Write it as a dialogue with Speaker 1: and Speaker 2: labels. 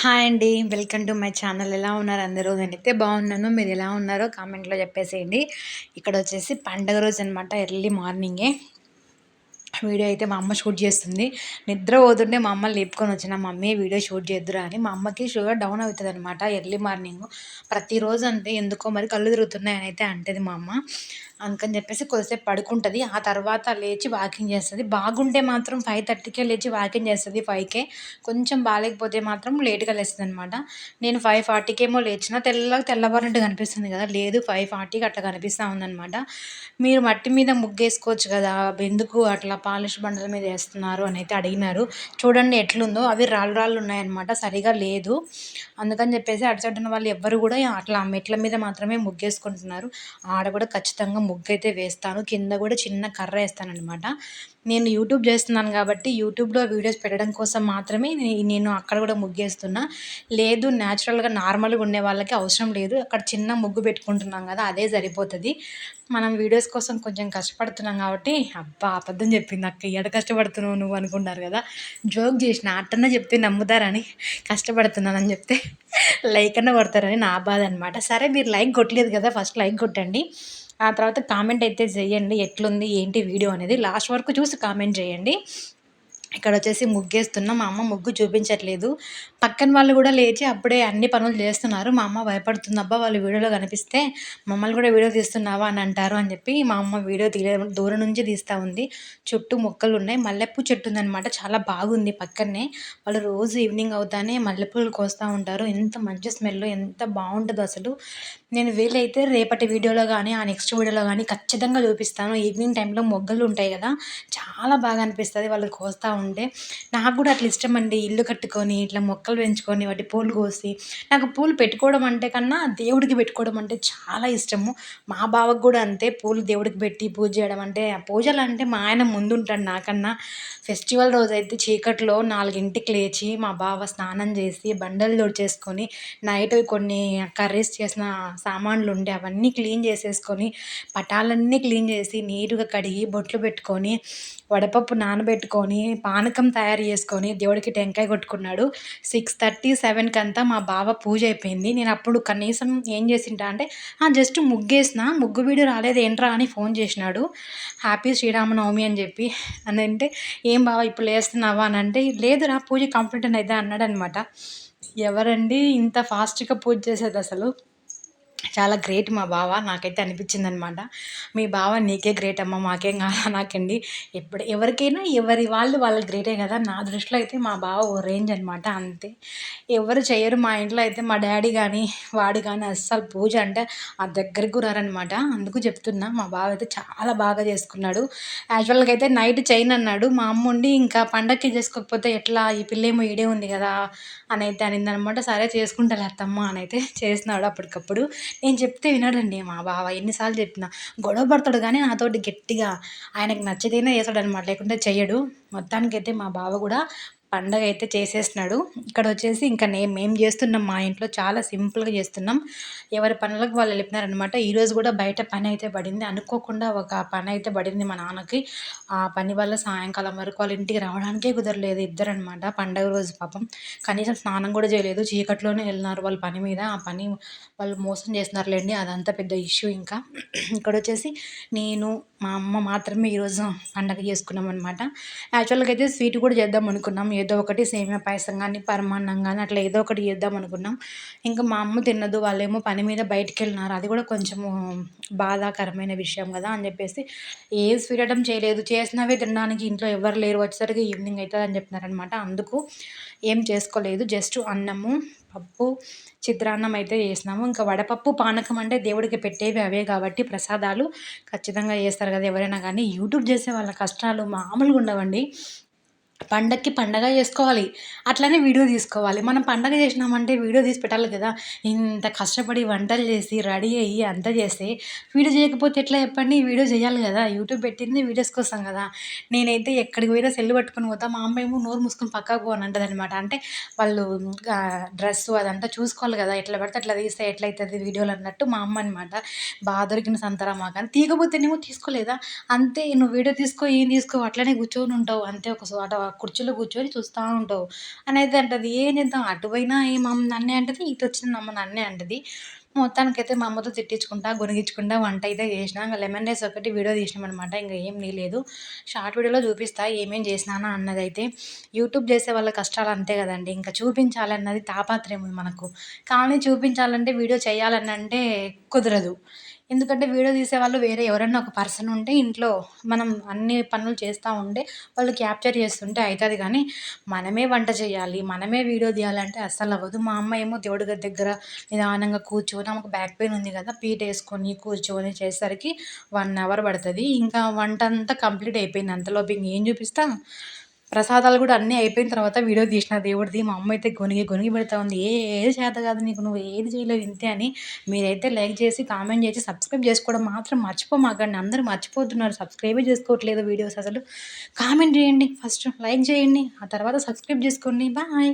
Speaker 1: Hi అండి welcome to my channel. ఎలా ఉన్నారు అందరూ? నేనైతే బాగున్నాను. మీరు ఎలా ఉన్నారో కామెంట్లో చెప్పేసేయండి. ఇక్కడ వచ్చేసి పండగ రోజు అనమాట ఎర్లీ మార్నింగే. వీడియో అయితే మా అమ్మ షూట్ చేస్తుంది. నిద్ర పోతుంటే మా అమ్మ లేపుకొని వచ్చిన మమ్మీ వీడియో షూట్ చేద్దురా అని. మా అమ్మకి షుగర్ డౌన్ అవుతుంది అనమాట ఎర్లీ మార్నింగ్. ప్రతిరోజు అంతే ఎందుకో మరి కళ్ళు తిరుగుతున్నాయని అయితే అంటది మా అమ్మ. అందుకని చెప్పేసి కొద్దిసేపు పడుకుంటుంది. ఆ తర్వాత లేచి వాకింగ్ చేస్తుంది. బాగుంటే మాత్రం ఫైవ్ థర్టీకే లేచి వాకింగ్ చేస్తుంది ఫైవ్కే కొంచెం బాగాలేకపోతే మాత్రం లేట్గా లేస్తుంది అనమాట నేను ఫైవ్ ఫార్టీకేమో లేచిన తెల్లగా తెల్లవారినట్టు కనిపిస్తుంది కదా. లేదు ఫైవ్ ఫార్టీకి అట్లా కనిపిస్తూ ఉందనమాట మీరు మట్టి మీద ముగ్గేసుకోవచ్చు కదా. ఎందుకు అట్లా పాలిష్ బండల మీద వేస్తున్నారు అని అయితే అడిగినారు. చూడండి ఎట్లుందో. అవి రాళ్ళు రాళ్ళు ఉన్నాయన్నమాట. సరిగా లేదు. అందుకని చెప్పేసి అటు వాళ్ళు ఎవ్వరు కూడా అట్లా మెట్ల మీద మాత్రమే ముగ్గేసుకుంటున్నారు. ఆడ కూడా ఖచ్చితంగా ముగ్గు అయితే వేస్తాను. కింద కూడా చిన్న కర్ర వేస్తాను అనమాట నేను యూట్యూబ్ చేస్తున్నాను కాబట్టి యూట్యూబ్లో వీడియోస్ పెట్టడం కోసం మాత్రమే నేను అక్కడ కూడా ముగ్గేస్తున్నా. లేదు న్యాచురల్గా నార్మల్గా ఉండే వాళ్ళకి అవసరం లేదు. అక్కడ చిన్న ముగ్గు పెట్టుకుంటున్నాం కదా అదే సరిపోతుంది. మనం వీడియోస్ కోసం కొంచెం కష్టపడుతున్నాం కాబట్టి అబ్బా అబద్ధం చెప్పింది అక్క. ఎడ కష్టపడుతున్నావు నువ్వు అనుకున్నారు కదా. జోక్ చేసిన అట్టన్నా చెప్తే నమ్ముతారని కష్టపడుతున్నానని చెప్తే లైక్ అన్న కొడతారని నా బాధ అనమాట సరే మీరు లైక్ కొట్టలేదు కదా ఫస్ట్ లైక్ కొట్టండి. ఆ తర్వాత కామెంట్ అయితే చేయండి ఎట్లుంది ఏంటి వీడియో అనేది లాస్ట్ వరకు చూసి కామెంట్ చేయండి. ఇక్కడ వచ్చేసి ముగ్గేస్తున్నా. మా అమ్మ ముగ్గు చూపించట్లేదు. పక్కన వాళ్ళు కూడా లేచి అప్పుడే అన్ని పనులు చేస్తున్నారు. మా అమ్మ భయపడుతుంది. అబ్బా వాళ్ళు వీడియోలో కనిపిస్తే మమ్మల్ని కూడా వీడియో తీస్తున్నావా అని అంటారు అని చెప్పి మా అమ్మ వీడియో తీయ దూరం నుంచి తీస్తూ ఉంది. చుట్టూ మొక్కలు ఉన్నాయి మల్లెపూ చెట్టు ఉందనమాట చాలా బాగుంది పక్కనే. వాళ్ళు రోజు ఈవినింగ్ అవుతానే మల్లెపూలు కోస్తూ ఉంటారు. ఎంత మంచి స్మెల్ ఎంత బాగుంటుందో అసలు. నేను వీలైతే రేపటి వీడియోలో కానీ ఆ నెక్స్ట్ వీడియోలో కానీ ఖచ్చితంగా చూపిస్తాను. ఈవినింగ్ టైంలో మొగ్గలు ఉంటాయి కదా. చాలా బాగా అనిపిస్తుంది. వాళ్ళు కోస్తూ ఉంటే నాకు కూడా అట్లా ఇష్టం అండి. ఇల్లు కట్టుకొని ఇట్లా మొక్కలు పెంచుకొని వాటి పూలు కోసి. నాకు పూలు పెట్టుకోవడం అంటే కన్నా దేవుడికి పెట్టుకోవడం అంటే చాలా ఇష్టము. మా బావకు కూడా అంతే. పూలు దేవుడికి పెట్టి పూజ చేయడం అంటే పూజలు అంటే మా ఆయన ముందుంటాడు నాకన్నా. ఫెస్టివల్ రోజు అయితే చీకట్లో నాలుగింటికి లేచి మా బావ స్నానం చేసి బండలు దొడిచేసుకొని నైట్ కొన్ని కర్రీస్ చేసిన సామాన్లు ఉండే అవన్నీ క్లీన్ చేసేసుకొని పటాలన్నీ క్లీన్ చేసి నీట్గా కడిగి బొట్లు పెట్టుకొని వడపప్పు నానబెట్టుకొని పానకం తయారు చేసుకొని దేవుడికి టెంకాయ కొట్టుకున్నాడు. సిక్స్ థర్టీ సెవెన్కి అంతా మా బావ పూజ అయిపోయింది. నేను అప్పుడు కనీసం ఏం చేసింటా అంటే జస్ట్ ముగ్గేసిన ముగ్గు వీడు రాలేదు ఏంట్రా? అని ఫోన్ చేసినాడు. హ్యాపీ శ్రీరామనవమి అని చెప్పి. అని అంటే ఏం బావ ఇప్పుడు లేస్తున్నావా? అని అంటే లేదురా పూజ కంప్లీట్ అయితే అన్నాడు అనమాట ఎవరండి ఇంత ఫాస్ట్గా పూజ చేసేది అసలు? చాలా గ్రేట్ మా బావ నాకైతే అనిపించింది అనమాట మీ బావ నీకే గ్రేట్ అమ్మ మాకేం కాదా నాకండి. ఎప్పుడు ఎవరికైనా ఎవరి వాళ్ళు వాళ్ళు గ్రేటే కదా. నా దృష్టిలో అయితే మా బావ ఓ రేంజ్ అనమాట అంతే. ఎవరు చేయరు మా ఇంట్లో అయితే మా డాడీ కానీ వాడు కానీ అస్సలు పూజ అంటే ఆ దగ్గరకు రారనమాట. అందుకు చెప్తున్నా మా బావ అయితే చాలా బాగా చేసుకున్నాడు. యాక్చువల్గా అయితే నైట్ చైన్ అన్నాడు. మా అమ్మ ఉండి ఇంకా పండక్కి చేసుకోకపోతే ఎట్లా ఈ పిల్లేమో ఈడే ఉంది కదా అని అయితే అనిందనమాట. సరే చేసుకుంటారు అత్తమ్మ అని అయితే చేసినాడు అప్పటికప్పుడు. నేను చెప్తే వినడండి మా బావ ఎన్నిసార్లు చెప్పినా. గొడవ పడతాడు కానీ నాతోటి గట్టిగా ఆయనకు నచ్చితేనే చేస్తాడు అనమాట లేకుంటే చెయ్యడు. మొత్తానికైతే మా బావ కూడా పండగ అయితే చేసేసినాడు ఇక్కడ వచ్చేసి ఇంకా నేను మేము చేస్తున్నాం మా ఇంట్లో చాలా సింపుల్గా చేస్తున్నాం. ఎవరి పనులకు వాళ్ళు వెళ్ళిపోయినారనమాట ఈరోజు కూడా బయట పని అయితే పడింది. అనుకోకుండా ఒక పని అయితే పడింది మా నాన్నకి. ఆ పని వల్ల సాయంకాలం వరకు వాళ్ళ ఇంటికి రావడానికే కుదరలేదు ఇద్దరు అనమాట పండగ రోజు పాపం. కనీసం స్నానం కూడా చేయలేదు. చీకట్లోనే వెళ్ళినారు వాళ్ళ పని మీద. ఆ పని వాళ్ళు మోసం చేస్తున్నారులేండి. అదంతా పెద్ద ఇష్యూ ఇంకా. ఇక్కడ వచ్చేసి నేను మా అమ్మ మాత్రమే ఈరోజు పండగ చేసుకున్నాం అనమాట యాక్చువల్గా అయితే స్వీట్ కూడా చేద్దాం అనుకున్నాం. ఏదో ఒకటి సేమియా పాయసం కానీ పరమాన్నం కానీ అట్లా ఏదో ఒకటి చేద్దాం అనుకున్నాం. ఇంకా మా అమ్మ తిన్నదు వాళ్ళేమో పని మీద బయటికి వెళ్ళినారు అది కూడా కొంచెము బాధాకరమైన విషయం కదా అని చెప్పేసి ఏ స్వీట్ ఐటమ్ చేయలేదు. చేసినవే తినడానికి ఇంట్లో ఎవరు లేరు. వచ్చేసరికి ఈవినింగ్ అవుతుంది అని చెప్పినారనమాట అందుకు ఏం చేసుకోలేదు. జస్ట్ అన్నము పప్పు చిత్రాన్నం అయితే చేసినాము. ఇంకా వడపప్పు పానకం అంటే దేవుడికి పెట్టేవి అవే కాబట్టి ప్రసాదాలు ఖచ్చితంగా చేస్తారు కదా ఎవరైనా కానీ. యూట్యూబ్ చేసే వాళ్ళ కష్టాలు మామూలుగా ఉండవండి. పండగకి పండగ చేసుకోవాలి. అట్లనే వీడియో తీసుకోవాలి. మనం పండగ చేసినామంటే వీడియో తీసి పెట్టాలి కదా. ఇంత కష్టపడి వంటలు చేసి రెడీ అయ్యి అంతా చేస్తే వీడియో చేయకపోతే ఎట్లా చెప్పండి? వీడియో చేయాలి కదా. యూట్యూబ్ పెట్టింది వీడియోస్ కోసం కదా. నేనైతే ఎక్కడికి పోయినా సెల్ పట్టుకొని పోతా. మా అమ్మ ఏమో నోరు మూసుకొని పక్కకు పోని అంటది అనమాట అంటే వాళ్ళు డ్రెస్ అదంతా చూసుకోవాలి కదా. ఎట్లా పడితే అట్లా తీస్తే ఎట్లయితుంది వీడియోలు అన్నట్టు మా అమ్మ అనమాట బాగా దొరికిన సంతరా మా కానీ తీయకపోతేనేమో తీసుకోలేదా? అంతే. నువ్వు వీడియో తీసుకో ఏం తీసుకో అట్లనే కూర్చొని ఉంటావు. అంతే ఒక చోట కుర్చీలో కూర్చొని చూస్తూ ఉంటావు. అని అయితే అంటది ఏం చేద్దాం అటువైనా ఏ మా అమ్మ నన్నే అంటది ఇటు వచ్చిన అమ్మ నన్నే అంటది. మొత్తానికైతే మా అమ్మతో తిట్టించుకుంటా గొనిగించుకుంటా వంట అయితే చేసిన ఇంకా లెమన్ రైస్ ఒకటి వీడియో తీసినాం అనమాట ఇంకా ఏం లేదు షార్ట్ వీడియోలో చూపిస్తా ఏమేం చేసినానా అన్నది అయితే యూట్యూబ్ చేసే వాళ్ళ కష్టాలు అంతే కదండి. ఇంకా చూపించాలన్నది తాపాత్రయం మనకు. కానీ చూపించాలంటే వీడియో చేయాలని అంటే కుదరదు. ఎందుకంటే వీడియో తీసేవాళ్ళు వేరే ఎవరైనా ఒక పర్సన్ ఉంటే ఇంట్లో మనం అన్ని పనులు చేస్తూ ఉంటే వాళ్ళు క్యాప్చర్ చేస్తుంటే అవుతుంది కానీ మనమే వంట చేయాలి మనమే వీడియో తీయాలంటే అస్సలు అవ్వదు. మా అమ్మ ఏమో దేవుడి గారి దగ్గర నిదానంగా కూర్చొని ఆమెకు బ్యాక్ పెయిన్ ఉంది కదా పీట వేసుకొని కూర్చొని చేసేసరికి వన్ అవర్ పడుతుంది. ఇంకా వంట అంతా కంప్లీట్ అయిపోయింది. అంతలోపు ఇంకేం చూపిస్తా? ప్రసాదాలు కూడా అన్నీ అయిపోయిన తర్వాత వీడియో తీసిన దేవుడిది. మా అమ్మ అయితే గొనిగి గొనిగి పెడతా ఉంది. ఏ ఏది చేత కాదు నీకు నువ్వు ఏది చేయలేవు ఇంతే అని మీరైతే లైక్ చేసి కామెంట్ చేసి సబ్స్క్రైబ్ చేసుకోవడం మాత్రం మర్చిపోమాకండి. అందరూ మర్చిపోతున్నారు. సబ్స్క్రైబే చేసుకోవట్లేదు వీడియోస్ అసలు. కామెంట్ చేయండి. ఫస్ట్ లైక్ చేయండి. ఆ తర్వాత సబ్స్క్రైబ్ చేసుకోండి. బాయ్.